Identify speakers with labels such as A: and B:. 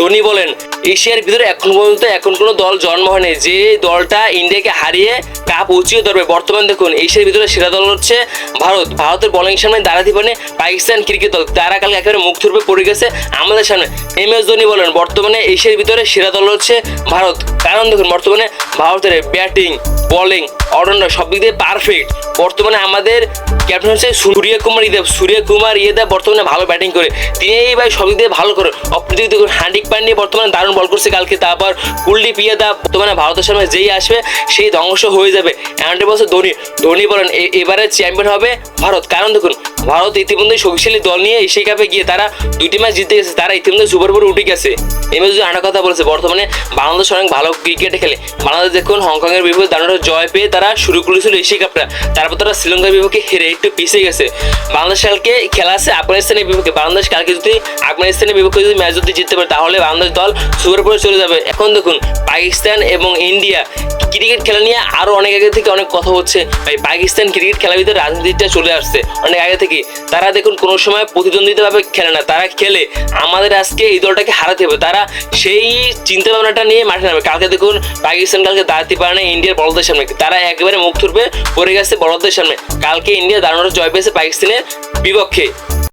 A: ধোনি বলেন, এশিয়ার ভিতরে এখন পর্যন্ত এখন কোনো দল জন্ম হয়নি। যে দলটা ইন্ডিয়াকে হারিয়ে কাপ উঁচিয়ে ধরবে, বর্তমান দেখুন, এশিয়ার ভিতরে সেরা দল হচ্ছে ভারত। ভারতের বলিং সামনে দাঁড়াতে পারে পাকিস্তান ক্রিকেট দল। তারা কালকে একেবারে মুখ থুরবে পড়ে গেছে আমাদের সামনে। এম এস ধোনি বলেন, বর্তমানে এশিয়ার ভিতরে সেরা দল হচ্ছে ভারত। কারণ দেখুন, বর্তমানে ভারতের ব্যাটিং বোলিং অলরাউন্ডার সব দিক দিয়ে পারফেক্ট বর্তমানে আমাদের ক্যাপ্টেন হচ্ছে সূর্য কুমার ইদেব সূর্য কুমার ইয়েদেব বর্তমানে ভালো ব্যাটিং করে। তিনি এই ভাই সব দিক দিয়ে ভালো করে। অপরদিকে দেখুন হার্দিক পান্ডিয়া বর্তমানে দারুণ বল করছে। কালকে তারপর কুলদীপ ইয়াদা বর্তমানে ভারতের সামনে যেই আসবে, সেই ধ্বংস হয়ে যাবে। এমনটি বলছে ধোনি ধোনি বলেন এবারে চ্যাম্পিয়ন হবে ভারত। কারণ দেখুন, ভারত ইতিমধ্যে শক্তিশালী দল নিয়ে এশিয়া কাপে গিয়ে তারা দুইটি ম্যাচ জিতে গেছে। তারা ইতিমধ্যে সুপার ফোরে উঠে গেছে। এমএস যদি আরেকটা কথা বলেছে, বর্তমানে বাংলাদেশ অনেক ভালো ক্রিকেট খেলে। বাংলাদেশ দেখুন, হংকংয়ের বিপক্ষে দারুণ জয় পেয়ে তারা শুরু করেছিল এশিয়া কাপটা। তারপর তারা শ্রীলঙ্কার বিপক্ষে হেরে একটু পিছিয়ে গেছে। বাংলাদেশ কালকে খেলা আছে আফগানিস্তানের বিপক্ষে। বাংলাদেশ কালকে যদি আফগানিস্তানের বিপক্ষে যদি ম্যাচ যদি জিততে পারে, তাহলে বাংলাদেশ দল সুপার ফোরে চলে যাবে। এখন দেখুন, পাকিস্তান এবং ইন্ডিয়া ক্রিকেট খেলা নিয়ে আরও অনেক আগে থেকে অনেক কথা হচ্ছে। ভাই, পাকিস্তান ক্রিকেট খেলার ভিতরে রাজনীতিটা চলে আসছে অনেক আগে থেকে। তারা দেখুন, কোনো সময় প্রতিদ্বন্দ্বিতাভাবে খেলে না। তারা খেলে, আমাদের আজকে এই দলটাকে হারাতে হবে। তারা সেই চিন্তা ভাবনাটা নিয়ে মাঠে নামে কালকে দেখুন, পাকিস্তান কালকে দাঁড়াতে পারে না ইন্ডিয়ার বড়দের সামনে। তারা একেবারে মুখ থুরবে, পড়ে গেছে বড়দের সামনে। কালকে ইন্ডিয়া দাঁড়ানোর জয় পেয়েছে পাকিস্তানের বিপক্ষে।